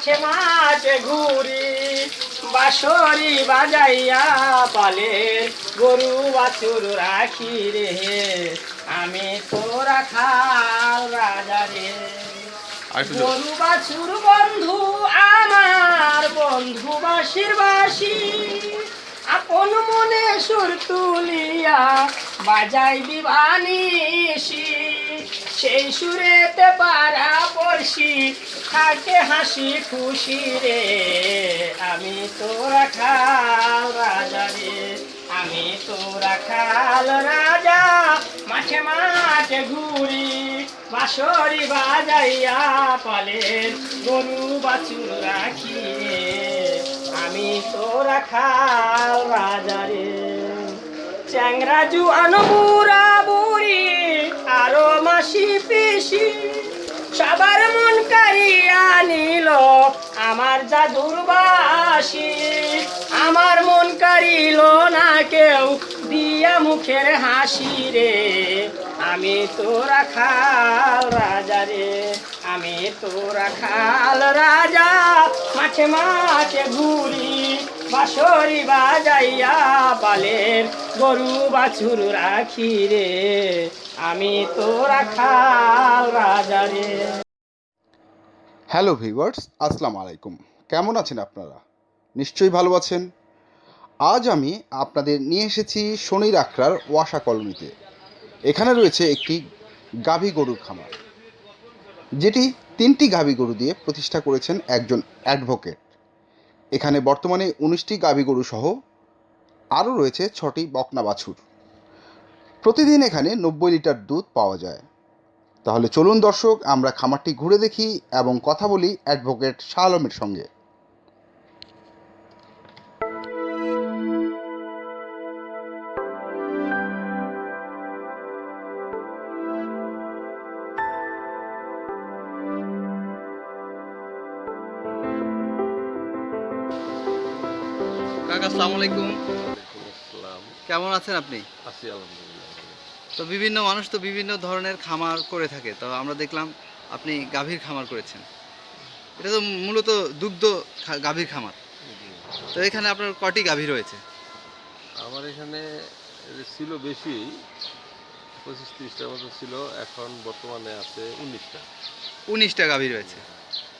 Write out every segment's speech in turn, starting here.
মাঠে মাঠে ঘুরি বাসরি বাজাইয়া পালে। গরু বাছুর রাখি রে আমি তোরা খাল রাজা রে। গরু বাছুর বন্ধু আমার বন্ধু বাসির বাসি আপন মনে সুর তুলিয়া বাজাই বিবানিসি সেই সুরেতে পারা পড়শি, থাকে হাসি খুশি রে। আমি তোরা খাল রাজা রে, আমি তোরা খাল রাজা। মাঠে মাঠে ঘুরি, বাঁশরি বাজাইয়া পালের গরু বাছুর রাখি। আমি তোরা খাল রাজা রে চ্যাংরা জুয়ান, বুড়া আরও মাসি পিসি। সবার মন কারিয়া নিল আমার জাদুর আমার মন কারিল না কেউ, দিয়া মুখের হাসি রে। আমি তোরা খাল রাজা রে আমি তোরা খাল রাজা মাঠে মাঠে ঘুরি বাঁশরি বাজাইয়া পালের গরু বাছুর রাখি রে। আমি তো খাল রাজা রে। হ্যালো ভিউয়ার্স, আসসালামু আলাইকুম। কেমন আছেন আপনারা? নিশ্চয়ই ভালো আছেন? আজ আমি আপনাদের নিয়ে এসেছি শনির আখড়ার ওয়াসা কলোনিতে। এখানে রয়েছে একটি গাভী গরুর খামার, যেটি তিনটি গাভী গরু দিয়ে প্রতিষ্ঠা করেছেন একজন অ্যাডভোকেট। এখানে বর্তমানে উনিশটি গাভী গরু সহ আরও রয়েছে ছটি বকনা বাছুর প্রতিদিন এখানে নব্বই লিটার দুধ পাওয়া যায়। তাহলে চলুন দর্শক, আমরা খামারটি ঘুরে দেখি এবং কথা বলি অ্যাডভোকেট শাহ আলমের সঙ্গে। কাকা আসসালামু আলাইকুম। আসসালাম। কেমন আছেন আপনি? আছি আলহামদুলিল্লাহ। তো বিভিন্ন মানুষ তো বিভিন্ন ধরনের খামার করে থাকে। তো আমরা দেখলাম আপনি গাভীর খামার করেছেন। এটা তো মূলত দুগ্ধ গাভীর খামার। তো এখানে আপনার কটি গাভী রয়েছে? আমার এখানে ছিল বেশি পঁচিশ ত্রিশটার মতো ছিল। এখন বর্তমানে আছে উনিশটা। উনিশটা গাভী রয়েছে।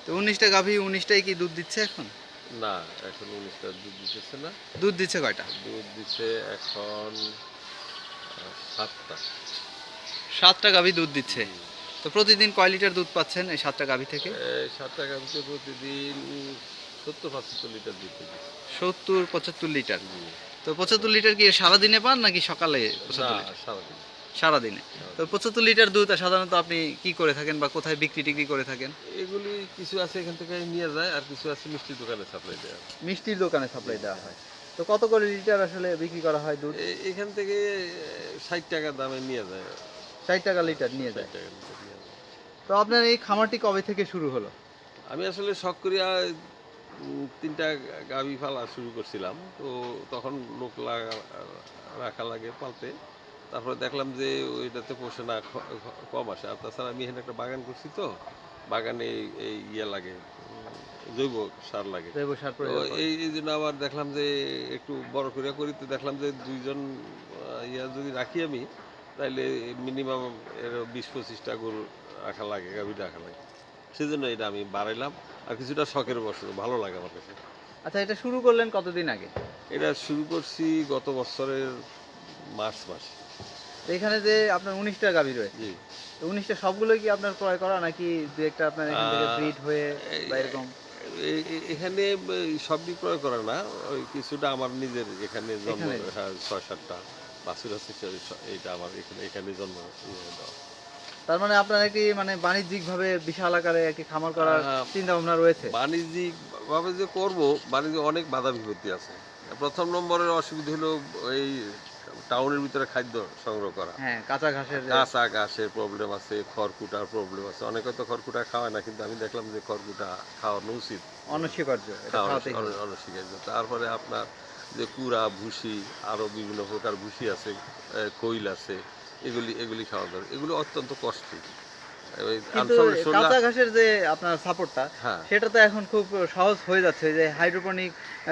তো উনিশটা গাভী উনিশটাই কি দুধ দিচ্ছে এখন? না এখন উনিশটা দুধ দিতেছে না। দুধ দিচ্ছে কয়টা? দুধ দিচ্ছে এখন সাতটা। সাতটা গাভী দুধ দিচ্ছে। তো প্রতিদিন কয় লিটার দুধ পাচ্ছেন এই সাতটা গাভী থেকে? সাতটা গাভিতে প্রতিদিন সত্তর পঁচাত্তর লিটার দিতে সত্তর পঁচাত্তর লিটার? তো পঁচাত্তর লিটার কি সারাদিনে পান নাকি সকালে পঁচাত্তর লিটার? সারাদিন। সারাদিনে। তো পঁচাত্তর লিটার দুধ সাধারণত আপনি কি করে থাকেন বা কোথায় বিক্রি টিক্রি করে থাকেন? এগুলি কিছু আছে এখান থেকে নিয়ে যায় আর কিছু আছে মিষ্টি দোকানে সাপ্লাই দেওয়া মিষ্টির দোকানে সাপ্লাই দেওয়া হয়। তো কত করে লিটার আসলে বিক্রি করা হয় দুধ? এখান থেকে ষাট টাকা দামে নিয়ে যায়। ষাট টাকা লিটার নিয়ে যায়। তো আপনার এই খামারটি কবে থেকে শুরু হলো? আমি আসলে শখ করিয়া তিনটা গাভি ফালা শুরু করছিলাম। তো তখন লোক লাগা- রাখা লাগে পালতে। তারপরে দেখলাম যে ওইটাতে পোষে না কম আসে। আর তাছাড়া আমি এখানে একটা বাগান করছি তো বাগানে এই- ইয়ে লাগে জৈব সার লাগে। জৈব সার এই এই জন্য আবার দেখলাম যে একটু বড় করে করি তো দেখলাম যে দুইজন ইয়া যদি রাখি আমি তাইলে মিনিমাম এর বিশ পঁচিশটা গরু রাখা লাগে গাভী রাখা লাগে। সেজন্য এটা আমি বাড়াইলাম। আর কিছুটা শখের বসে ভালো লাগে আমার কাছে। আচ্ছা এটা শুরু করলেন কতদিন আগে? এটা শুরু করছি গত বছরের মার্চ মাস। এখানে যে আপনার উনিশটা গাভী রয়েছে উনিশটা সবগুলোই কি আপনার ক্রয় করা নাকি দু একটা আপনার এখান থেকে ব্রিড হয়ে বা এরকম? এখানে সব বিক্রয় করে না ওই কিছুটা আমার নিজের এখানে জন্ম হ্যাঁ ছয় সাতটা বাছুর আছে সে- আমার এখানে এখানে জন্ম ইয়ে তার মানে আপনার কি মানে বাণিজ্যিক ভাবে বিশাল আকারে একটি খামার করার চিন্তা ভাবনা রয়েছে? বাণিজ্যিক ভাবে যে করব বাণিজ্যিক অনেক বাধা বিপত্তি আছে। প্রথম নম্বরের অসুবিধা হলো এই টাউনের ভিতরে খাদ্য সংগ্রহ করা। হ্যাঁ কাঁচা ঘাসের যে- কাঁচা ঘাসের প্রবলেম আছে খড়কুটার প্রবলেম আছে। অনেকে তো খড়কুটা খাওয়ায় না কিন্তু আমি দেখলাম যে খড়কুটা খাওয়ানো উচিত। অনস্বীকার্য অনস্বীকার্য। তারপরে আপনার যে কুড়া ভুসি আরও বিভিন্ন প্রকার ভুসি আছে কইল কৈল আছে এগুলি এগুলি খাওয়া দরকার। এগুলো অত্যন্ত কষ্টলি কাঁচা ঘাসের যে আপনার সাপোর্টটা হ্যাঁ। সেটা তো এখন খুব সহজ হয়ে যাচ্ছে। যে হাইড্রোপনিক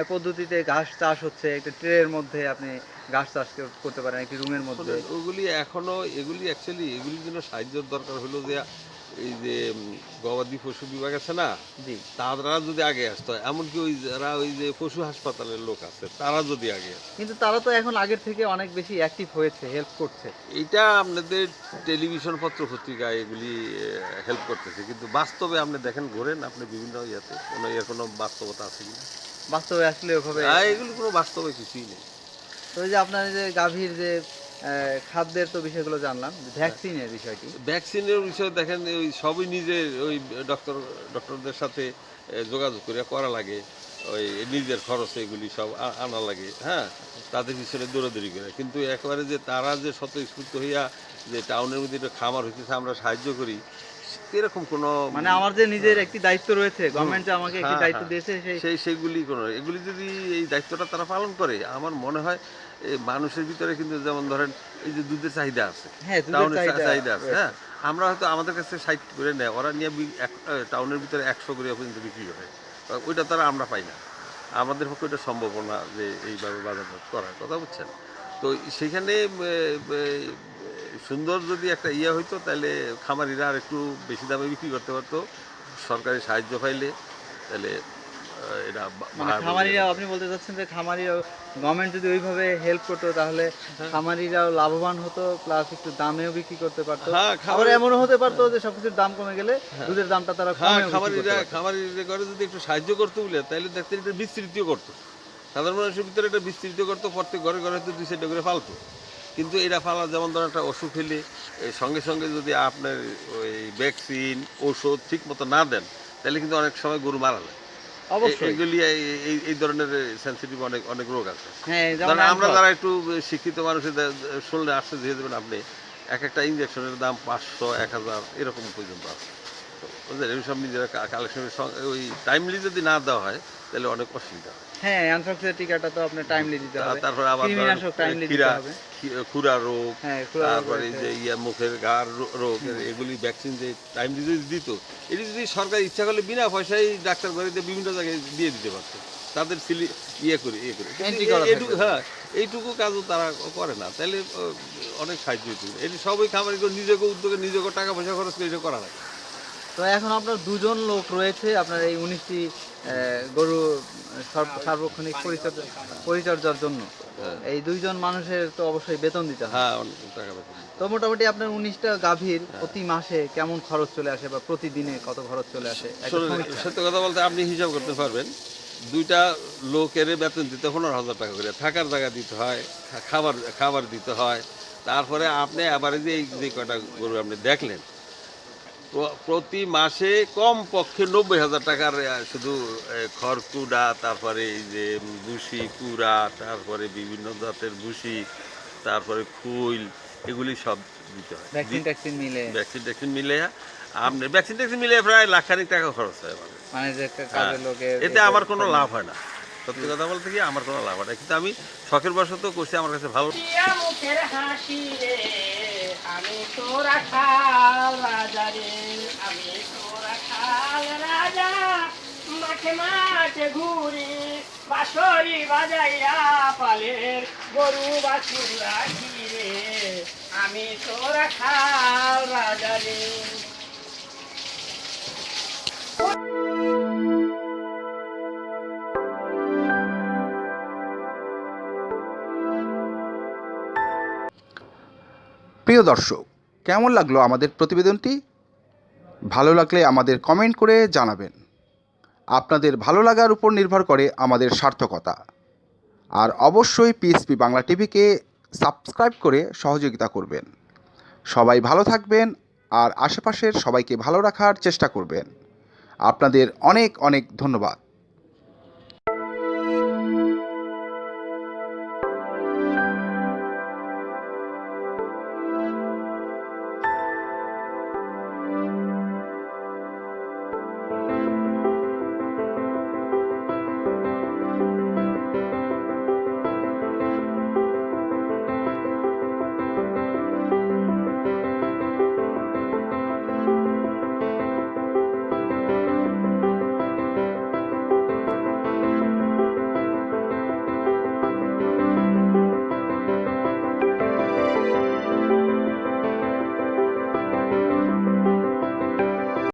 পদ্ধতিতে ঘাস চাষ হচ্ছে একটা ট্রের মধ্যে আপনি ঘাস চাষ করতে পারেন একটি রুমের মধ্যে। ওগুলি এখনও এগুলি অ্যাকচুয়ালি এগুলির জন্য সাহায্যের দরকার হলো যে এই যে গবাদি পশু বিভাগ আছে না জি। তারা যদি আগে আসতো এমনকি ওই যারা ওই যে পশু হাসপাতালের লোক আছে তারা যদি আগে কিন্তু তারা তো এখন আগের থেকে অনেক বেশি অ্যাক্টিভ হয়েছে হেল্প করছে। এইটা আপনাদের টেলিভিশন পত্র পত্রিকায় এগুলি হেল্প করতেছে কিন্তু বাস্তবে আপনি দেখেন ঘোরেন আপনি বিভিন্ন ইয়াতে কোনো এর কোনো বাস্তবতা আছে কিনা? বাস্তবে আসলে ওভাবে এগুলি কোনো বাস্তবে কিছুই নেই। তো যে আপনার যে গাভীর যে খাদ্যের তো বিষয়গুলো জানলাম, ভ্যাকসিনের বিষয়টি। ভ্যাকসিনের বিষয়ে দেখেন, ওই সবই নিজের, ওই ডক্টর ডক্টরদের সাথে যোগাযোগ করে করা লাগে। ওই নিজের খরচে এগুলি সব আনা লাগে হ্যাঁ? তাদের পিছনে দৌড়াদৌড়ি করে। কিন্তু একবারে যে তারা যে স্বতঃস্ফূর্ত হইয়া যে টাউনের মধ্যে খামার হইতেছে, আমরা সাহায্য করি এরকম কোনো মানে আমার যে নিজের একটি দায়িত্ব রয়েছে গভর্নমেন্ট যে আমাকে একটি হ্যাঁ, দায়িত্ব হ্যাঁ। দিয়েছে সেই সেই সেইগুলি কোনো এগুলি যদি এই দায়িত্বটা তারা পালন করে আমার মনে হয় মানুষের ভিতরে কিন্তু যেমন ধরেন এই যে দুধের চাহিদা আছে হ্যাঁ টাউনের চাহিদা আছে হ্যাঁ। আমরা হয়তো আমাদের কাছে ষাট করে নেয় ওরা নিয়ে টাউনের ভিতরে একশো করে পর্যন্ত বিক্রি করে। আহ, ওইটা তারা আমরা পাই না। আমাদের পক্ষে ওইটা সম্ভব না যে এইভাবে বাজারজাত করার কথা বুঝছেন। তো সেখানে সুন্দর যদি একটা ইয়ে হইতো তাহলে খামারিরা আর একটু বেশি দামে বিক্রি করতে পারতো। সরকারি সাহায্য পাইলে তাহলে এটা মানে খামারিরা আপনি বলতে চাচ্ছেন যে খামারিরা গভর্নমেন্ট যদি ওইভাবে হেল্প করতো তাহলে হ্যাঁ। খামারিরাও লাভবান হতো প্লাস একটু দামেও বিক্রি করতে পারতো। হ্যাঁ, আবার এমনও হতে পারতো যে সবকিছুর দাম কমে গেলে দুধের দামটা তারা হ্যাঁ খামারিরা খামারিরা করে যদি একটু সাহায্য করতে বলে তাহলে দেখতে এটা বিস্তৃতিও করতো। সাধারণ মানুষের ভিতরে এটা বিস্তৃত করতো প্রত্যেক ঘরে ঘরে হয়তো দুই চারটা করে ফালতো কিন্তু এটা ফালা যেমন ধরেন একটা অসুখ হলে সঙ্গে সঙ্গে যদি আপনার ওই ভ্যাকসিন ওষুধ ঠিক মতো না দেন তাহলে কিন্তু অনেক সময় গরু মারা যায়। এগুলি এই- এই ধরনের সেন্সিটিভ অনেক অনেক রোগ আছে। হ্যাঁ আমরা যারা একটু শিক্ষিত মানুষের শুনলে আসছে দিয়ে দেবেন আপনি এক একটা ইঞ্জেকশনের দাম পাঁচশো এক হাজার এরকম পর্যন্ত আছে। বুঝলেন এই সব নিজেরা কালেকশনের ওই টাইমলি যদি না দেওয়া হয় তাহলে অনেক অসুবিধা হয়। হ্যাঁ অ্যানথ্রাক্সের টিকাটা তো আপনার টাইমলি দিতে হবে। তারপরে আবার কৃমিনাশক টাইমলি দিতে হবে। খি- খুরা রোগ হ্যাঁ তারপরে এই যে ইয়া মুখের গার রোগ এগুলি ভ্যাকসিন যে টাইমলি যদি দিত এটি যদি সরকার ইচ্ছা করলে বিনা পয়সায় ডাক্তার বাড়িতে বিভিন্ন জায়গায় দিয়ে দিতে পারতো। তাদের সিলি ইয়ে করে ইয়ে করে। এইটুকু হ্যাঁ এইটুকু কাজও তারা করে না। তাহলে অনেক সাহায্য হইতো এটি সবই খামারি নিজেকে উদ্যোগে নিজেকে টাকা পয়সা খরচ করে এটা করা লাগে তো এখন আপনার দুজন লোক রয়েছে আপনার এই উনিশটি গরু সর্ব- সার্বক্ষণিক পরিচর্যা পরিচর্যার জন্য। হ্যাঁ। এই দুইজন মানুষের তো অবশ্যই বেতন দিতে হ্যাঁ টাকা বেতন। তো মোটামুটি আপনার উনিশটা গাভীর প্রতি মাসে কেমন খরচ চলে আসে বা প্রতিদিনে কত খরচ চলে আসে? সত্য কথা বলতে আপনি হিসাব করতে পারবেন দুইটা লোকের বেতন দিতে পনেরো হাজার টাকা করে। থাকার জায়গা দিতে হয় খাবার খাবার দিতে হয়। তারপরে আপনি আবারে যে এই যে কটা গরু আপনি দেখলেন প্রতি মাসে কম পক্ষে নব্বই হাজার টাকার শুধু খড়কুড়া তারপরে এই যে ভুসি কুড়া তারপরে বিভিন্ন জাতের ভুসি তারপরে খুইল এগুলি সব দিতে হয়। ভ্যাকসিন ট্যাকসিন মিলে। ভ্যাকসিন ট্যাকসিন মিলে আপনি ভ্যাকসিন ট্যাকসিন মিলে প্রায় লাখখানিক টাকা খরচ হয় মানে হ্যাঁ। এতে আমার কোনো লাভ হয় না। সত্যি কথা বলতে কি আমার কোনো লাভ হয় না। কিন্তু আমি শখের বশত করছি আমার কাছে ভালো আমি তোরা খাল রাজা রে, আমি তোরা খাল রাজা। মাঠে মাঠে ঘুরি বাসরি বাজাইয়া পালের গরু বাছুর রাখি রে আমি তোরা খাল রাজা রে। প্রিয় দর্শক, কেমন লাগল আমাদের প্রতিবেদনটি? ভালো লাগলে আমাদের কমেন্ট করে জানাবেন। আপনাদের ভালো লাগার উপর নির্ভর করে আমাদের সার্থকতা। আর অবশ্যই পিএসপি বাংলা টিভিকে সাবস্ক্রাইব করে সহযোগিতা করবেন। সবাই ভালো থাকবেন আর আশেপাশের সবাইকে ভালো রাখার চেষ্টা করবেন। আপনাদের অনেক অনেক ধন্যবাদ।